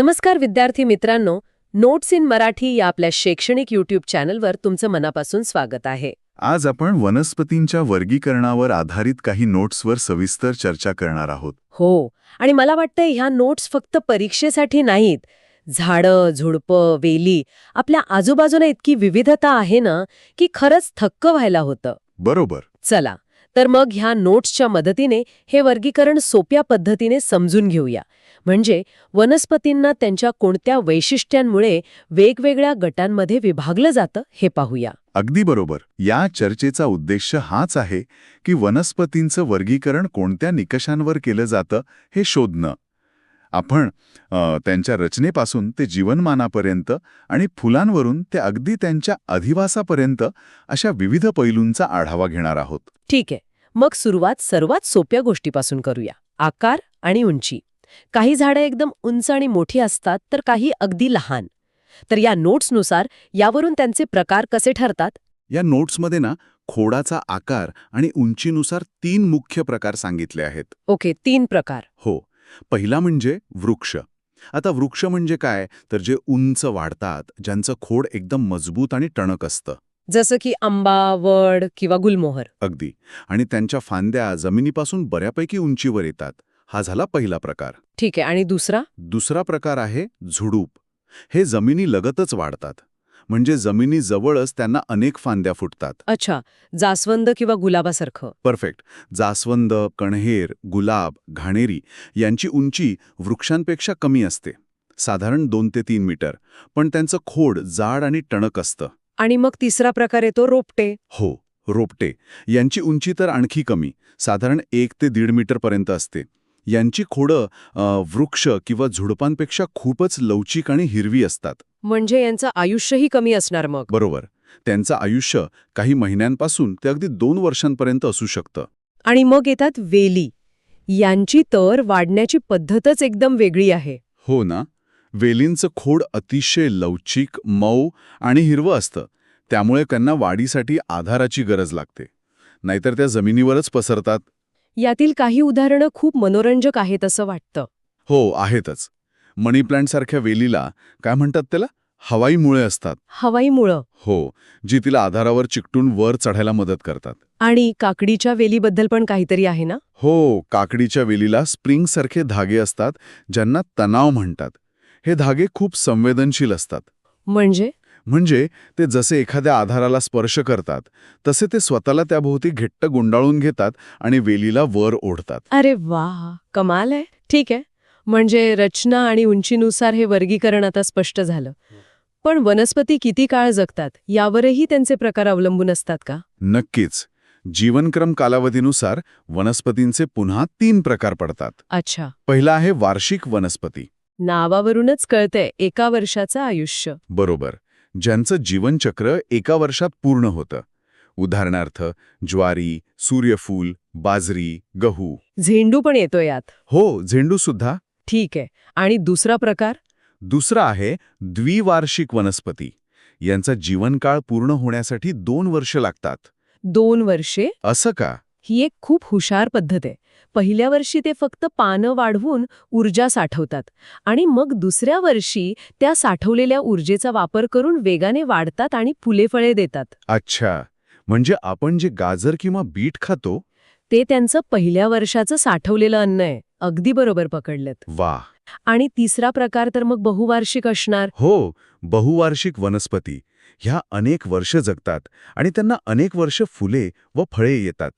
नमस्कार विद्यार्थी मित्रांनो नोट्स इन मराठी या आपल्या शैक्षणिक युट्यूब चॅनलवर तुमचं मनापासून स्वागत आहे. आज आपण वनस्पतींच्या वर्गीकरणावर आधारित काही नोट्सवर सविस्तर चर्चा करणार आहोत. हो आणि मला वाटतं ह्या नोट्स फक्त परीक्षेसाठी नाहीत. झाडं झुडपं वेली आपल्या आजूबाजूला इतकी विविधता आहे ना की खरंच थक्क व्हायला होतं. बरोबर. चला तर मग ह्या नोट्सच्या मदतीने हे वर्गीकरण सोप्या पद्धतीने समजून घेऊया. म्हणजे वनस्पतींना त्यांच्या कोणत्या वैशिष्ट्यांमुळे वेगवेगळ्या गटांमध्ये विभागलं जातं हे पाहूया. अगदी बरोबर. या चर्चेचा उद्देश हाच आहे की वनस्पतींचं वर्गीकरण कोणत्या निकषांवर केलं जातं हे शोधणं. आपण त्यांच्या रचनेपासून ते जीवनमानापर्यंत आणि फुलांवरून ते अगदी त्यांच्या अधिवासापर्यंत अशा विविध पैलूंचा आढावा घेणार आहोत. ठीक आहे. मग सुरुवात सर्वात सोप्या गोष्टीपासून करूया. आकार आणि उंची. काही झाडं एकदम उंच आणि मोठी असतात तर काही अगदी लहान. तर या नोट्सनुसार यावरून त्यांचे प्रकार कसे ठरतात? या नोट्समध्ये ना खोडाचा आकार आणि उंचीनुसार तीन मुख्य प्रकार सांगितले आहेत. ओके तीन प्रकार. हो. पहिला म्हणजे वृक्ष. आता वृक्ष म्हणजे काय? तर जे उंच वाढतात ज्यांचं खोड एकदम मजबूत आणि टणक असतं. जसं की आंबा वड किंवा गुलमोहर. अगदी. आणि त्यांच्या फांद्या जमिनीपासून बऱ्यापैकी उंचीवर येतात. हा झाला पहिला प्रकार. ठीक आहे आणि दुसरा? दुसरा प्रकार आहे झुडूप. हे जमिनी लगतच वाढतात. म्हणजे जमिनीजवळच त्यांना अनेक फांद्या फुटतात. अच्छा जास्वंद किंवा गुलाबासारखं. परफेक्ट. जास्वंद कण्हेर गुलाब घाणेरी यांची उंची वृक्षांपेक्षा कमी असते. साधारण दोन ते तीन मीटर. पण त्यांचं खोड जाड आणि टणक असतं. आणि मग तिसरा प्रकार येतो रोपटे. हो रोपटे. यांची उंची तर आणखी कमी. साधारण एक ते दीड मीटरपर्यंत असते. यांची खोडं वृक्ष किंवा झुडपांपेक्षा खूपच लवचिक आणि हिरवी असतात. म्हणजे यांचं आयुष्यही कमी असणार मग? बरोबर. त्यांचं आयुष्य काही महिन्यांपासून ते अगदी दोन वर्षांपर्यंत असू शकतं. आणि मग येतात वेली. यांची तर वाढण्याची पद्धतच एकदम वेगळी आहे. हो ना. वेलींचं खोड अतिशय लवचिक मऊ आणि हिरवं असतं. त्यामुळे त्यांना वाढीसाठी आधाराची गरज लागते. नाहीतर त्या जमिनीवरच पसरतात. यातील काही उदाहरणं खूप मनोरंजक आहेत असं वाटतं. हो आहेतच. मनी प्लांटसारख्या वेलीला काय म्हणतात त्याला? हवाई मुळे असतात. हवाईमुळं हो जी तिला आधारावर चिकटून वर चढायला मदत करतात. आणि काकडीच्या वेलीबद्दल पण काहीतरी आहे ना? हो काकडीच्या वेलीला स्प्रिंगसारखे धागे असतात ज्यांना तणाव म्हणतात. हे धागे खूप संवेदनशील असतात. म्हणजे? म्हणजे ते जसे एखाद्या आधाराला स्पर्श करतात तसे ते स्वतःला त्याभोवती घट्ट गुंडाळून घेतात आणि वेलीला वर ओढतात. अरे वा कमाल आहे. ठीक आहे. म्हणजे रचना आणि उंचीनुसार हे वर्गीकरण आता स्पष्ट झालं. पण वनस्पती किती काळ जगतात यावरही त्यांचे प्रकार अवलंबून असतात का? नक्कीच. जीवनक्रम कालावधीनुसार वनस्पतींचे पुन्हा तीन प्रकार पडतात. अच्छा. पहिला आहे वार्षिक वनस्पती. नावावरूनच कळतंय एका वर्षाचं आयुष्य. बरोबर. ज्यांचं जीवनचक्र एका वर्षात पूर्ण होतं. उदाहरणार्थ ज्वारी सूर्यफूल बाजरी गहू. झेंडू पण येतो यात. हो झेंडूसुद्धा ठीक आहे. आणि दुसरा प्रकार? दुसरा आहे द्विवार्षिक वनस्पती. यांचा जीवनकाळ पूर्ण होण्यासाठी दोन वर्ष लागतात. दोन वर्षे? असं का? ही एक खूप हुशार पद्धत आहे. पहिल्या वर्षी ते फक्त पानं वाढवून ऊर्जा साठवतात आणि मग दुसऱ्या वर्षी त्या साठवलेल्या ऊर्जेचा वापर करून वेगाने वाढतात आणि फुले-फळे देतात. अच्छा. म्हणजे आपण जे गाजर किंवा बीट खातो? ते त्यांचं पहिल्या वर्षाचं साठवलेलं अन्न आहे. अगदी बरोबर पकडलेत. वा आणि तिसरा प्रकार तर मग बहुवार्षिक असणार. हो बहुवार्षिक वनस्पती. ह्या अनेक वर्ष जगतात आणि त्यांना अनेक वर्ष फुले व फळे येतात.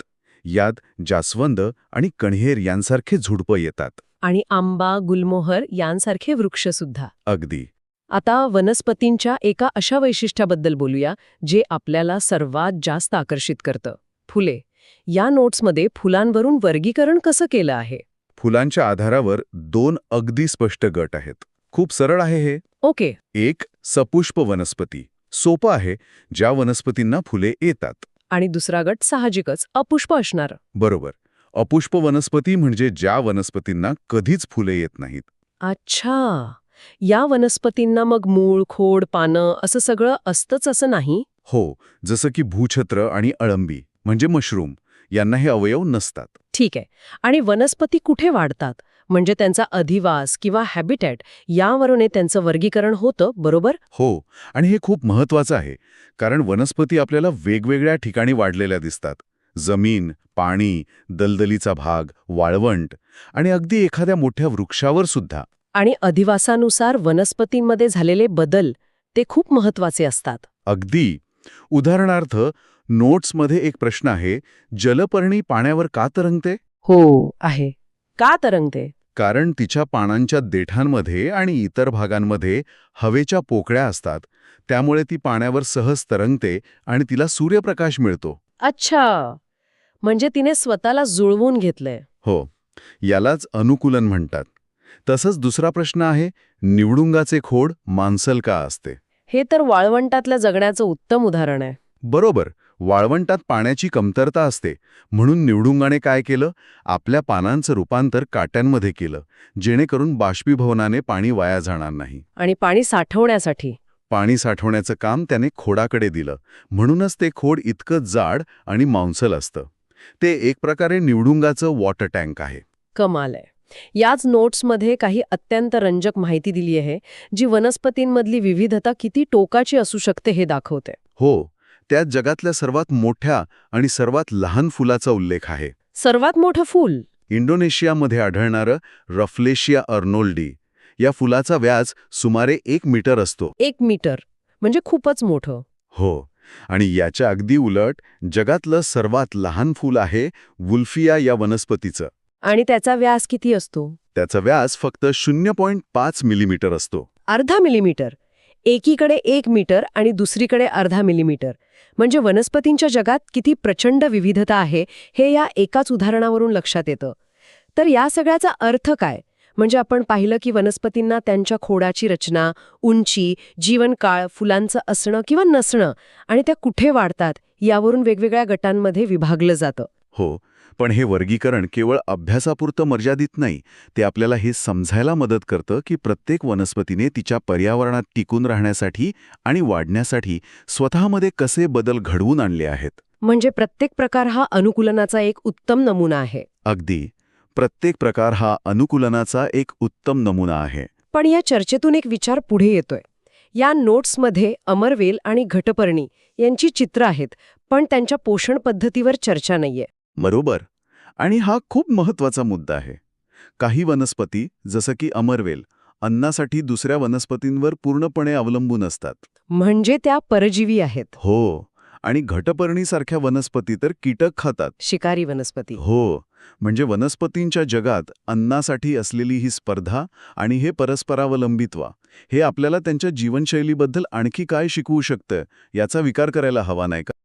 यात जास्वंद आणि कण्हेर यांसारखे झुडपं येतात. आणि आंबा गुलमोहर यांसारखे वृक्ष सुद्धा अगदी. आता वनस्पतींच्या एका अशा वैशिष्ट्याबद्दल बोलूया जे आपल्याला सर्वात जास्त आकर्षित करतं. फुले. या नोट्समध्ये फुलांवरून वर्गीकरण कसं केलं आहे? फुलांच्या आधारावर दोन अगदी स्पष्ट गट आहेत. खूप सरळ आहे हे. ओके. एक सपुष्प वनस्पती. सोपं आहे ज्या वनस्पतींना फुले येतात. आणि दुसरा गट साहजिकच अपुष्प असणार. बरोबर. अपुष्प वनस्पती म्हणजे ज्या वनस्पतींना कधीच फुले येत नाहीत. अच्छा. या वनस्पतींना मग मूळ खोड पानं असं सगळं असतंच असं नाही? हो. जसं की भूछत्र आणि अळंबी म्हणजे मशरूम यांना हे अवयव नसतात. ठीक आहे. आणि वनस्पती कुठे वाढतात? म्हणजे त्यांचा अधिवास किंवा हॅबिटॅट यावरून त्यांचं वर्गीकरण होतं बरोबर? हो आणि हे खूप महत्वाचं आहे कारण वनस्पती आपल्याला वेगवेगळ्या ठिकाणी वाढलेल्या दिसतात. जमीन पाणी दलदलीचा भाग वाळवंट आणि अगदी एखाद्या मोठ्या वृक्षावर सुद्धा. आणि अधिवासानुसार वनस्पतींमध्ये झालेले बदल ते खूप महत्त्वाचे असतात. अगदी. उदाहरणार्थ नोट्समध्ये एक प्रश्न आहे जलपर्णी पाण्यावर का तरंगते? हो आहे. का तरंगते? कारण तिच्या पानांच्या देठांमध्ये आणि इतर भागांमध्ये हवेच्या पोकळ्या असतात. त्यामुळे ती पाण्यावर सहज तरंगते आणि तिला सूर्यप्रकाश मिळतो. अच्छा. म्हणजे तिने स्वतःला जुळवून घेतलंय. हो. यालाच अनुकूलन म्हणतात. तसंच दुसरा प्रश्न आहे निवडुंगाचे खोड मांसल का असते? हे तर वाळवंटातल्या जगण्याचं उत्तम उदाहरण आहे. बरोबर. वाळवंटात पाण्याची कमतरता असते म्हणून निवडुंगाने काय केलं? आपल्या पानांचं रूपांतर काट्यांमध्ये केलं जेणेकरून बाष्पीभवनाने पाणी वाया जाणार नाही. आणि पाणी साठवण्यासाठी. पाणी साठवण्याचं काम त्याने खोडाकडे दिलं म्हणूनच ते खोड इतकं जाड आणि मांसल असतं. ते एक प्रकारे निवडुंगाचं वॉटर टँक आहे. कमाल आहे. याच नोट्समध्ये काही अत्यंत रंजक माहिती दिली आहे जी वनस्पतींमधली विविधता किती टोकाची असू शकते हे दाखवते. हो त्यात जगातल्या सर्वात मोठ्या आणि सर्वात लहान फुलाचा उल्लेख आहे. सर्वात मोठं फूल? इंडोनेशियामध्ये आढळणारं रफलेशिया अर्नोल्डी. या फुलाचा व्यास सुमारे एक मीटर असतो. एक मीटर म्हणजे खूपच मोठं. हो आणि याच्या अगदी उलट जगातलं सर्वात लहान फूल आहे वुल्फिया या वनस्पतीचं. आणि त्याचा व्यास किती असतो? त्याचा व्यास फक्त शून्य पॉईंट पाच मिलीमीटर असतो. अर्धा मिलीमीटर एकीकडे एक मीटर आणि दुसरीकडे अर्धा मिलीमीटर. म्हणजे वनस्पतींच्या जगात किती प्रचंड विविधता आहे हे या एकाच उदाहरणावरून लक्षात येतं. तर या सगळ्याचा अर्थ काय? म्हणजे आपण पाहिलं की वनस्पतींना त्यांच्या खोडाची रचना उंची जीवनकाळ फुलांचं असणं किंवा नसणं आणि त्या कुठे वाढतात यावरून वेगवेगळ्या गटांमध्ये विभागलं जातं. हो पण हे वर्गीकरण केवळ अभ्यासापुरतं मर्यादित नाही ते आपल्याला हे समजायला मदत करतं की प्रत्येक वनस्पतीने तिच्या पर्यावरणात टिकून राहण्यासाठी आणि वाढण्यासाठी स्वतःमध्ये कसे बदल घडवून आणले आहेत. म्हणजे प्रत्येक प्रकार हा अनुकूलनाचा एक उत्तम नमुना आहे. अगदी. प्रत्येक प्रकार हा अनुकूलनाचा एक उत्तम नमुना आहे. पण या चर्चेतून एक विचार पुढे येतोय. या नोट्समध्ये अमरवेल आणि घटपर्णी यांची चित्र आहेत पण त्यांच्या पोषण पद्धतीवर चर्चा नाहीये. बरोबर. आणि हा खूप महत्त्वाचा मुद्दा आहे. काही वनस्पती जसं की अमरवेल अन्नासाठी दुसऱ्या वनस्पतींवर पूर्णपणे अवलंबून असतात. म्हणजे त्या परजीवी आहेत. हो. आणि घटपर्णीसारख्या वनस्पती तर कीटक खातात. शिकारी वनस्पती. हो. म्हणजे वनस्पतींच्या जगात अन्नासाठी असलेली ही स्पर्धा आणि हे परस्परावलंबित्व हे आपल्याला त्यांच्या जीवनशैलीबद्दल आणखी काय शिकवू शकतं याचा विचार करायला हवा नाही का?